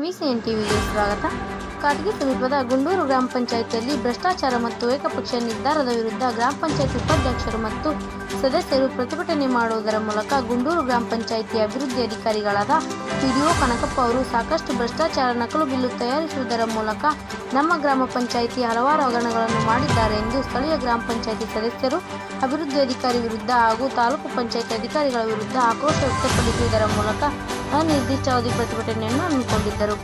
We see an TV this. ಕಾಟಗಿ ಸಮೀಪದ ಗುಂಡೂರು ಗ್ರಾಮ ಪಂಚಾಯಿತಿಯಲ್ಲಿ ಭ್ರಷ್ಟಾಚಾರ ಮತ್ತು ಏಕಪಕ್ಷ ನಿರ್ಧಾರದ ವಿರುದ್ಧ ಗ್ರಾಮ ಪಂಚಾಯತ್ ಉಪಾಧ್ಯಕ್ಷರು ಮತ್ತು ಸದಸ್ಯರು ಪ್ರತಿಭಟನೆ ಮಾಡುವುದರ ಮೂಲಕ ಗುಂಡೂರು ಗ್ರಾಮ ಪಂಚಾಯಿತಿ ಅಭಿವೃದ್ಧಿ ಅಧಿಕಾರಿಗಳಾದ ಪಿಡಿಒ ಕನಕಪ್ಪ ಅವರು ಸಾಕಷ್ಟು ಭ್ರಷ್ಟಾಚಾರ ನಕಲು ಬಿಲ್ಲು ತಯಾರಿಸುವುದರ ಮೂಲಕ ನಮ್ಮ ಗ್ರಾಮ ಪಂಚಾಯಿತಿ ಹಲವಾರು ಹಗರಣಗಳನ್ನು ಮಾಡಿದ್ದಾರೆ ಎಂದು ಸ್ಥಳೀಯ ಗ್ರಾಮ ಪಂಚಾಯಿತಿ ಸದಸ್ಯರು, ಅಭಿವೃದ್ಧಿ ಅಧಿಕಾರಿ ವಿರುದ್ಧ ಹಾಗೂ ತಾಲೂಕು ಪಂಚಾಯಿತಿ ಅಧಿಕಾರಿಗಳ ವಿರುದ್ಧ ಆಕ್ರೋಶ ವ್ಯಕ್ತಪಡಿಸುವುದರ ಮೂಲಕ ಅನಿರ್ದಿಷ್ಟಾವಧಿ ಪ್ರತಿಭಟನೆಯನ್ನು ಹಮ್ಮಿಕೊಂಡಿದ್ದರು.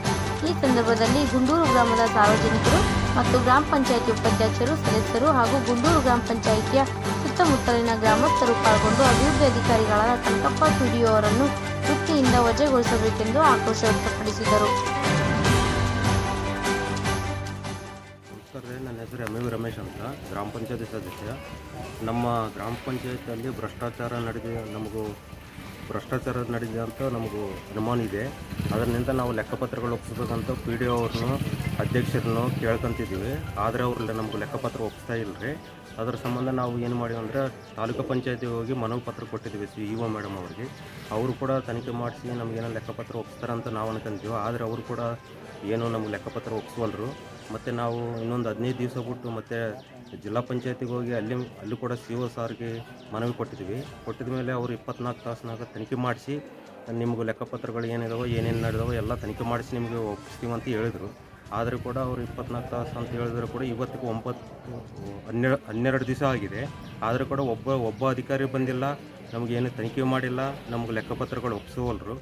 ಈ ಸಂದರ್ಭದಲ್ಲಿ ಗುಂಡೂರು ಗ್ರಾಮದ ಸಾರ್ವಜನಿಕರು ಮತ್ತು ಗ್ರಾಮ ಪಂಚಾಯಿತಿ ಉಪಾಧ್ಯಕ್ಷರು, ಸದಸ್ಯರು ಹಾಗೂ ಗುಂಡೂರು ಗ್ರಾಮ ಪಂಚಾಯಿತಿಯ ಸುತ್ತಮುತ್ತಲಿನ ಗ್ರಾಮಸ್ಥರು ಪಾಲ್ಗೊಂಡು ಅಭಿವೃದ್ಧಿ ಅಧಿಕಾರಿಗಳಾದ ಕನಕಪ್ಪ ಪಿಡಿಒ ಅವರನ್ನು ವೃತ್ತಿಯಿಂದ ವಜೆಗೊಳಿಸಬೇಕೆಂದು ಆಕ್ರೋಶ ವ್ಯಕ್ತಪಡಿಸಿದರು. ನನ್ನ ಹೆಸರು ಎಂ ವಿ ರಮೇಶ್ ಅಂತ, ಗ್ರಾಮ ಪಂಚಾಯತಿ ಸದಸ್ಯ. ನಮ್ಮ ಗ್ರಾಮ ಪಂಚಾಯತಿಯಲ್ಲಿ ಭ್ರಷ್ಟಾಚಾರ ನಡೆದಿದೆ, ನಮಗೂ ಭ್ರಷ್ಟಾಚಾರ ನಡೆದಿದೆ ಅಂತ ನಮಗೂ ಅನುಮಾನ ಇದೆ. ಅದರಿಂದ ನಾವು ಲೆಕ್ಕಪತ್ರಗಳು ಒಪ್ಪಿಸ್ಬೇಕಂತ ಪಿ ಡಿ ಅವ್ರನ್ನು, ಅಧ್ಯಕ್ಷರನ್ನು ಕೇಳ್ಕೊಂತಿದ್ದೀವಿ. ಆದರೆ ಅವ್ರಲ್ಲಿ ನಮ್ಗೆ ಲೆಕ್ಕಪತ್ರ ಒಪ್ಪಿಸ್ತಾ ಇಲ್ಲ ರೀ ಅದರ ಸಂಬಂಧ ನಾವು ಏನು ಮಾಡಿವಿ ಅಂದರೆ, ತಾಲೂಕು ಪಂಚಾಯತಿಗೆ ಹೋಗಿ ಮನವಿ ಪತ್ರ ಕೊಟ್ಟಿದ್ದೀವಿ ಸಿ ಇ ಒ ಮೇಡಮ್ ಅವ್ರಿಗೆ. ಅವರು ಕೂಡ ತನಿಖೆ ಮಾಡಿಸಿ ನಮಗೇನೋ ಲೆಕ್ಕಪತ್ರ ಒಪ್ಪಿಸ್ತಾರಂತ ನಾವು ಅನ್ಕೊಂತೀವಿ. ಆದರೆ ಅವರು ಕೂಡ ಏನು ನಮ್ಗೆ ಲೆಕ್ಕಪತ್ರ ಒಪ್ಪಿಸ್ವಲ್ರು ಮತ್ತು ನಾವು ಇನ್ನೊಂದು ಹದಿನೈದು ದಿವಸ ಬಿಟ್ಟು ಮತ್ತು ಜಿಲ್ಲಾ ಪಂಚಾಯತಿಗೆ ಹೋಗಿ ಅಲ್ಲಿ ಅಲ್ಲಿ ಕೂಡ ಸಿ ಒ ಸಾರ್ಗೆ ಮನವಿ ಕೊಟ್ಟಿದ್ವಿ. ಕೊಟ್ಟಿದ ಮೇಲೆ ಅವರು ಇಪ್ಪತ್ನಾಲ್ಕು ತಾಸಿನಾಗ ತನಿಖೆ ಮಾಡಿಸಿ, ನಿಮ್ಗೆ ಲೆಕ್ಕಪತ್ರಗಳು ಏನಿದಾವೆ, ಏನೇನು ನಡೆದವೋ ಎಲ್ಲ ತನಿಖೆ ಮಾಡಿಸಿ ನಿಮಗೆ ಒಪ್ಪಿಸ್ತೀವಿ ಅಂತ ಹೇಳಿದರು. ಆದರೂ ಕೂಡ ಅವರು ಇಪ್ಪತ್ನಾಲ್ಕು ತಾಸು ಅಂತ ಹೇಳಿದ್ರು ಕೂಡ ಇವತ್ತಿಗೆ ಒಂಬತ್ತು ಹನ್ನೆರಡು ಹನ್ನೆರಡು ದಿವಸ ಆಗಿದೆ. ಆದರೂ ಕೂಡ ಒಬ್ಬ ಒಬ್ಬ ಅಧಿಕಾರಿ ಬಂದಿಲ್ಲ ನಮಗೇನು ತನಿಖೆ ಮಾಡಿಲ್ಲ, ನಮ್ಗೆ ಲೆಕ್ಕಪತ್ರಗಳು ಒಪ್ಪಿಸುವಲ್ರು.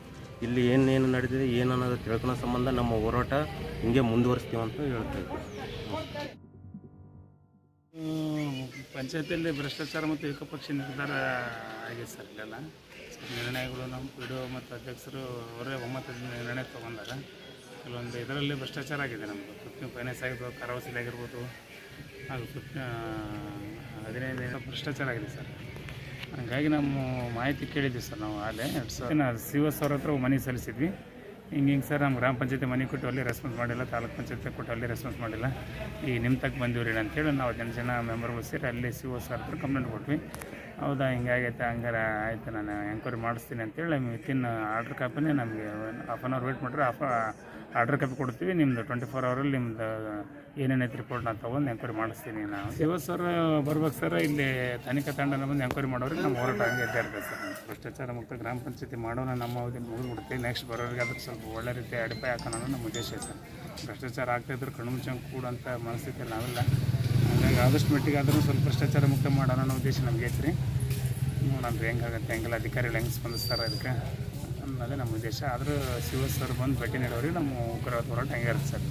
ಇಲ್ಲಿ ಏನೇನು ನಡೆದಿದೆ, ಏನು ಅನ್ನೋದು ತಿಳ್ಕೊಳೋ ಸಂಬಂಧ ನಮ್ಮ ಹೋರಾಟ ಹಿಂಗೆ ಮುಂದುವರಿಸ್ತೀವಿ ಅಂತ ಹೇಳ್ತಾ ಪಂಚಾಯತಿಯಲ್ಲಿ ಭ್ರಷ್ಟಾಚಾರ ಮತ್ತು ಏಕಪಕ್ಷ ನಿರ್ಧಾರ ಆಗಿದೆ ಸರ್ ಇಲ್ಲೆಲ್ಲ. ನಿರ್ಣಯಗಳು ನಮ್ಮ ಪಿ ಡಿ ಒ ಮತ್ತು ಅಧ್ಯಕ್ಷರು ಅವರೇ ಒಮ್ಮತದ ನಿರ್ಣಯ ತೊಗೊಂಡಾಗ ಕೆಲವೊಂದು ಇದರಲ್ಲಿ ಭ್ರಷ್ಟಾಚಾರ ಆಗಿದೆ ನಮ್ಮದು ಫಿಫ್ಟೀನ್ ಫೈನಾನ್ಸ್ ಆಗಿರ್ಬೋದು ಕರವಸಲಿ ಆಗಿರ್ಬೋದು, ಹಾಗೂ ಫಿಫ್ಟಿ ಹದಿನೈದು ದಿನ ಭ್ರಷ್ಟಾಚಾರ ಆಗಿದೆ ಸರ್. ಹಾಗಾಗಿ ನಮ್ಮ ಮಾಹಿತಿ ಕೇಳಿದ್ವಿ ಸರ್ ನಾವು ಅಲ್ಲೇ ಎರಡು ಸಾವಿರ ಸಿ ಒ ಅವ್ರ ಹತ್ರ ಮನೆ ಸಲ್ಲಿಸಿದ್ವಿ. ಹಿಂಗೆ ಹಿಂಗೆ ಸರ್ ನಮ್ಮ ಗ್ರಾಮ ಪಂಚಾಯತಿ ಮನೆ ಕೊಟ್ಟು ಅಲ್ಲಿ ರೆಸ್ಪಾನ್ಸ್ ಮಾಡಿಲ್ಲ, ತಾಲೂಕು ಪಂಚಾಯತಿ ಕೊಟ್ಟು ಅಲ್ಲಿ ರೆಸ್ಪಾನ್ಸ್ ಮಾಡಿಲ್ಲ. ಈಗ ನಿಮ್ಮ ತಕ್ಕ ಬಂದಿವ್ರಿ ಅಂತೇಳಿ ನಾವು ಹದಿನೆಂಟು ಜನ ಮೆಂಬರ್ಗಳು ಸೇರಿ ಅಲ್ಲಿ ಸಿ ಒ ಸರ್ ಹತ್ರ ಕಂಪ್ಲೇಂಟ್ ಕೊಟ್ವಿ. ಹೌದಾ ಹಿಂಗಾಗೈತೆ ಹಂಗಾರೆ ಆಯಿತು, ನಾನು ಎಂಕ್ವೈರಿ ಮಾಡಿಸ್ತೀನಿ ಅಂತೇಳಿ ವಿತಿನ್ ಆರ್ಡ್ರ್ ಕಾಪಿನೇ ನಮಗೆ ಹಾಫ್ ಆನ್ ಅವರ್ ವೇಟ್ ಮಾಡಿರಿ ಹಾಫ್ ಆರ್ಡ್ರ್ ಕಾಪಿ ಕೊಡ್ತೀವಿ. ನಿಮ್ಮದು ಟ್ವೆಂಟಿ ಫೋರ್ ಅವರಲ್ಲಿ ನಿಮ್ಮದು ಏನೇನೈತೆ ರಿಪೋರ್ಟ್ ನಾನು ತೊಗೊಂಡು ಎಂಕ್ವೈರಿ ಮಾಡಿಸ್ತೀನಿ ನಾವು ಶಿವ ಸರ್ ಬರ್ಬೇಕು ಸರ್ ಇಲ್ಲಿ ತನಿಖಾ ತಂಡನ ಬಂದು ಎಂಕ್ವೈರಿ ಮಾಡೋರಿಗೆ ನಮ್ಮ ಹೋರಾಟ ಹಂಗೆ ಇದ್ದೇ ಇರ್ತದೆ ಸರ್ ಭ್ರಷ್ಟಾಚಾರ ಮುಕ್ತ ಗ್ರಾಮ ಪಂಚಾಯತಿ ಮಾಡೋಣ, ನಮ್ಮ ಅವಧಿ ಮುಗಿದ್ಬಿಡ್ತೀವಿ ನೆಕ್ಸ್ಟ್ ಬರೋರಿಗೆ ಅದಕ್ಕೆ ಸ್ವಲ್ಪ ಒಳ್ಳೆ ರೀತಿ ಅಡಿಪಾಯ ಹಾಕೋಣ ನಮ್ಮ ಉದ್ದೇಶ ಸರ್ ಭ್ರಷ್ಟಾಚಾರ ಆಗ್ತಾಯಿದ್ರೆ ಕೂಡ ಅಂತ ಮನಸ್ಥಿತಿ ನಾವಿಲ್ಲ. ಹಾಗಾಗಿ ಆದಷ್ಟು ಮಟ್ಟಿಗೆ ಆದರೂ ಸ್ವಲ್ಪ ಭ್ರಷ್ಟಾಚಾರ ಮುಕ್ತ ಮಾಡೋಣ ಅನ್ನೋ ಉದ್ದೇಶ ನಮ್ಗೆ ಐತ್ರಿ. ಹೆಂಗೆ ಹೆಂಗಾಗತ್ತೆ ಹೆಂಗಿಲ್ಲ ಅಧಿಕಾರಿಗಳು ಹೆಂಗೆ ಸ್ಪಂದಿಸ್ತಾರೆ ಅದಕ್ಕೆ ಅನ್ನೋದೇ ನಮ್ಮ ಉದ್ದೇಶ. ಆದರೂ ಶಿವ ಸರ್ ಬಂದು ಭೇಟಿ ನೀಡೋರಿಗೆ ನಮ್ಮ ಉಗ್ರವಾದ ಹೋರಾಟ ಹೆಂಗೆ ಇರುತ್ತೆ ಸರ್.